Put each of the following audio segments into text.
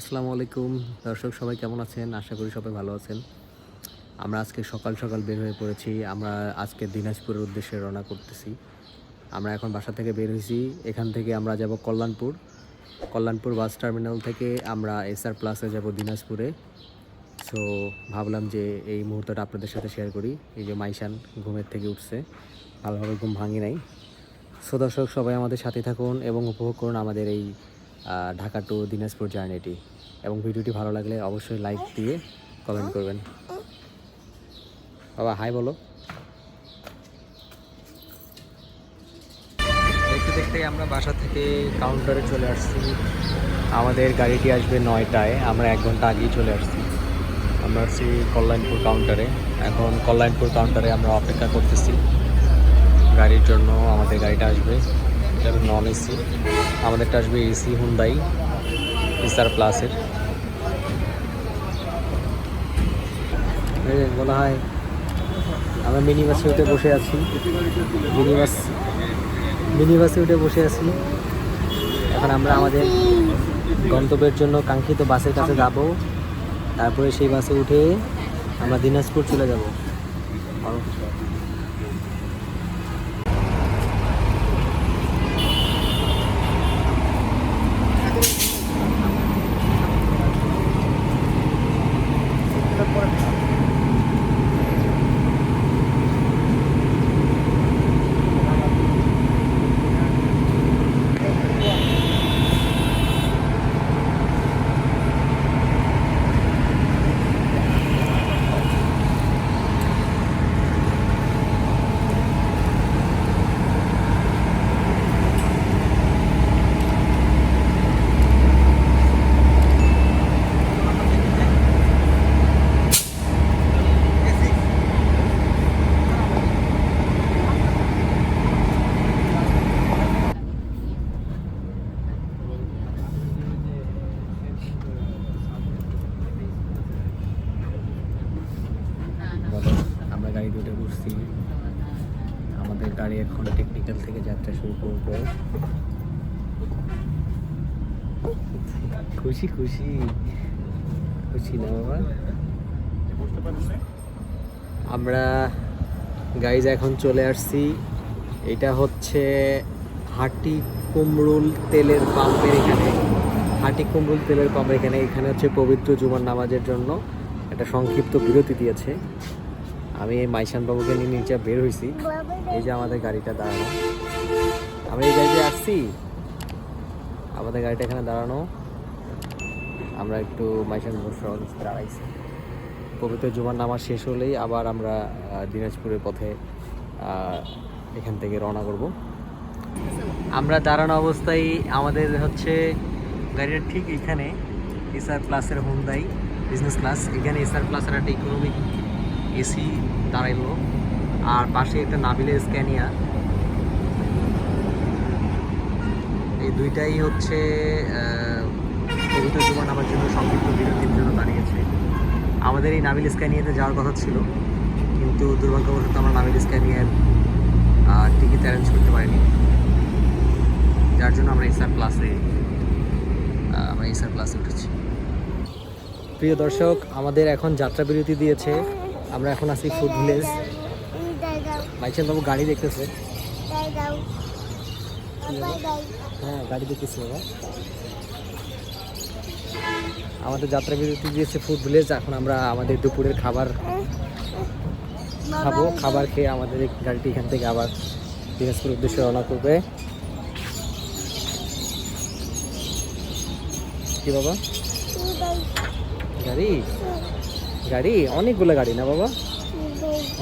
আসসালামু আলাইকুম। দর্শক, সবাই কেমন আছেন? আশা করি সবাই ভালো আছেন। আমরা আজকে সকাল সকাল বের হয়ে পড়েছি। আমরা আজকে দিনাজপুরের উদ্দেশ্যে রওনা করতেছি। আমরা এখন বাসা থেকে বের হয়েছি। এখান থেকে আমরা যাব কল্যাণপুর। কল্যাণপুর বাস টার্মিনাল থেকে আমরা এসআর প্লাসে যাব দিনাজপুরে। সো ভাবলাম যে এই মুহূর্তটা আপনাদের সাথে শেয়ার করি। এই যে মাইশান ঘুমের থেকে উঠছে। ভালোভাবে ঘুম ভাঙি নাই। সো দর্শক, সবাই আমাদের সাথে থাকুন এবং উপভোগ করুন আমাদের এই ঢাকা টু দিনাজপুর জার্নিটি এবং ভিডিওটি ভালো লাগলে অবশ্যই লাইক দিয়ে কমেন্ট করবেন। বাবা হাই বলো। দেখতে দেখতে আমরা বাসা থেকে কাউন্টারে চলে আসছি। আমাদের গাড়িটি আসবে নয়টায়। আমরা এক ঘণ্টা আগেই চলে আসছি। আমরা আসছি কল্যাণপুর কাউন্টারে এখন কল্যাণপুর কাউন্টারে আমরা অপেক্ষা করতেছি। গাড়ির জন্য আমাদের গাড়িটা আসবে। এটা নন এসি আমাদেরটা আসবে এসি হুন্দাই ইসার প্লাসের বলা হয়, আমরা মিনি বাসে উঠে বসে আছি। মিনি বাস মিনি বাসে উঠে বসে আছি। এখন আমরা আমাদের গন্তব্যের জন্য কাঙ্ক্ষিত বাসের কাছে যাব। তারপরে সেই বাসে উঠে আমরা দিনাজপুর চলে যাব বলো আমরা গাড়ি দুটো বসছি আমাদের গাড়ি এখন টেকনিক্যাল থেকে যাত্রা শুরু করবে। খুশি খুশি। খুশি না বাবা? আমরা গাইজ এখন চলে আসছি। এটা হচ্ছে হাটি কুমরুল তেলের পাম্পের এখানে। হাটি কুমরুল তেলের পাম্পের এখানে। এখানে হচ্ছে পবিত্র জুমার নামাজের জন্য একটা সংক্ষিপ্ত বিরতি দিয়েছে। আমি এই মাইশান বাবুকে নিয়ে নিচে বের হয়েছি এই যে আমাদের গাড়িটা দাঁড়ানো। আমরা এই গাড়িতে আসছি। আমাদের গাড়িটা এখানে দাঁড়ানো। আমরা একটু মাইশান বাবুর সহ দাঁড়াইছি। পবিত্র জুমার নামাজ শেষ হলেই আবার আমরা দিনাজপুরের পথে এখান থেকে রওনা করব। আমরা দাঁড়ানো অবস্থায় আমাদের হচ্ছে গাড়িটা ঠিক এখানে, এসআর প্লাসের হুন্দাই বিজনেস ক্লাস এখানে এসআর প্লাসের একটা ইকোনমিক এসি দাঁড়াইলো। আর পাশে একটা নাবিলের স্ক্যানিয়া। এই দুইটাই হচ্ছে পবিত্র জীবন আমার জন্য সংক্ষিপ্ত বিরতির জন্য দাঁড়িয়েছে। আমাদের এই নাবিল স্ক্যানিয়াতে যাওয়ার কথা ছিল, কিন্তু দুর্ভাগ্যবশত আমরা নাবিল স্ক্যানিয়ার টিকিট অ্যারেঞ্জ করতে পারিনি। যার জন্য আমরা এসআর ক্লাসে আমরা এসআর ক্লাসে উঠেছি। প্রিয় দর্শক, আমাদের এখন যাত্রা বিরতি দিয়েছে আমরা এখন আছি ফুড ভিলেজ মাইচেন বাবু গাড়ি দেখতেছে। হ্যাঁ গাড়ি দেখতেছি বাবা। আমাদের যাত্রা বিরতি দিয়েছে ফুড ভিলেজ এখন আমরা আমাদের দুপুরের খাবার খাব। খাবার খেয়ে আমাদের গাড়িটি এখান থেকে আবার দিনাজপুর উদ্দেশ্যে রওনা করবে। কি বাবা? গাড়ি? গাড়ি? অনেকগুলো গাড়ি না বাবা?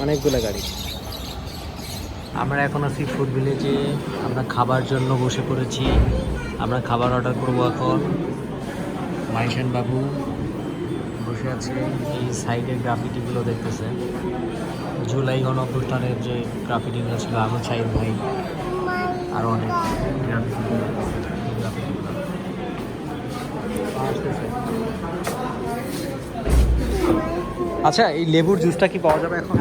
অনেকগুলো গাড়ি। আমরা এখন আছি ফুড ভিলেজে আমরা খাবার জন্য বসে পড়েছি। আমরা খাবার অর্ডার করব এখন। মাইশান বাবু বসে আছে। এই সাইডের গ্রাফিটিগুলো দেখতেছে। জুলাই গণ যে গ্রাফিটিগুলো ছিল আমি সাইদ ভাই আরও অনেক গ্রাফিটিগুলো আচ্ছা এই লেবুর জুসটা কি পাওয়া যাবে এখন?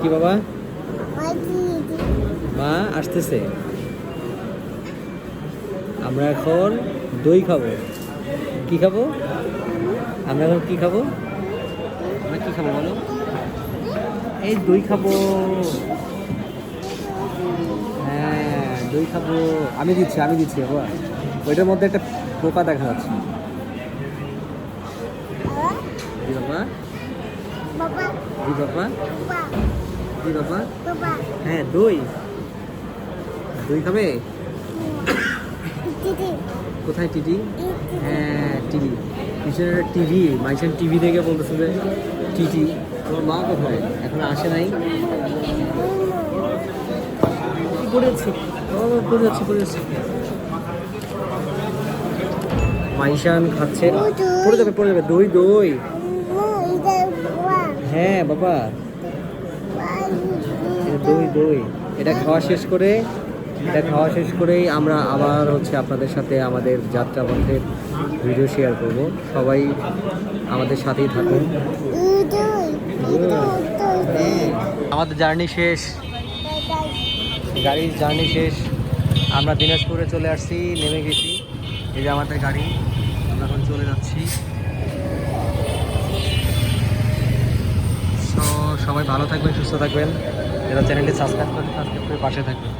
কি বাবা? মা আসতেছে। আমরা এখন দই খাব। কি খাব? আমরা এখন কি খাব? আমরা কি খাব বলো? এই দই খাব। হ্যাঁ দই খাব। আমি দিচ্ছি আমি দিচ্ছি বাবা। ওইটার মধ্যে একটা পোকা দেখা যাচ্ছে। বাবা? বাবা। দি বাবা? দি বাবা? বাবা। হ্যাঁ দই। দই খাবে? কোথায় টিটি হ্যাঁ টিভি পিছনে টিভি মাইশান টিভি দেখে বলতেছে যে টিটি তোমার মা কোথায়? এখন আসে নাই? পড়ে যাচ্ছে পড়ে যাচ্ছে পড়ে যাচ্ছে। মাইশান খাচ্ছে। পড়ে যাবে পড়ে যাবে। দই দই। হ্যাঁ বাবা। দই দই। এটা খাওয়া শেষ করে, এটা খাওয়া শেষ করেই আমরা আবার হচ্ছে আপনাদের সাথে আমাদের যাত্রা পথের ভিডিও শেয়ার করব। সবাই আমাদের সাথেই থাকুন। আমাদের জার্নি শেষ। গাড়ির জার্নি শেষ। আমরা দিনাজপুরে চলে আসছি, নেমে গেছি। এই যে আমাদের গাড়ি। ভালো থাকবেন সুস্থ থাকবেন। যারা চ্যানেলটি সাবস্ক্রাইব করেন সাবস্ক্রাইব করে পাশে থাকবেন।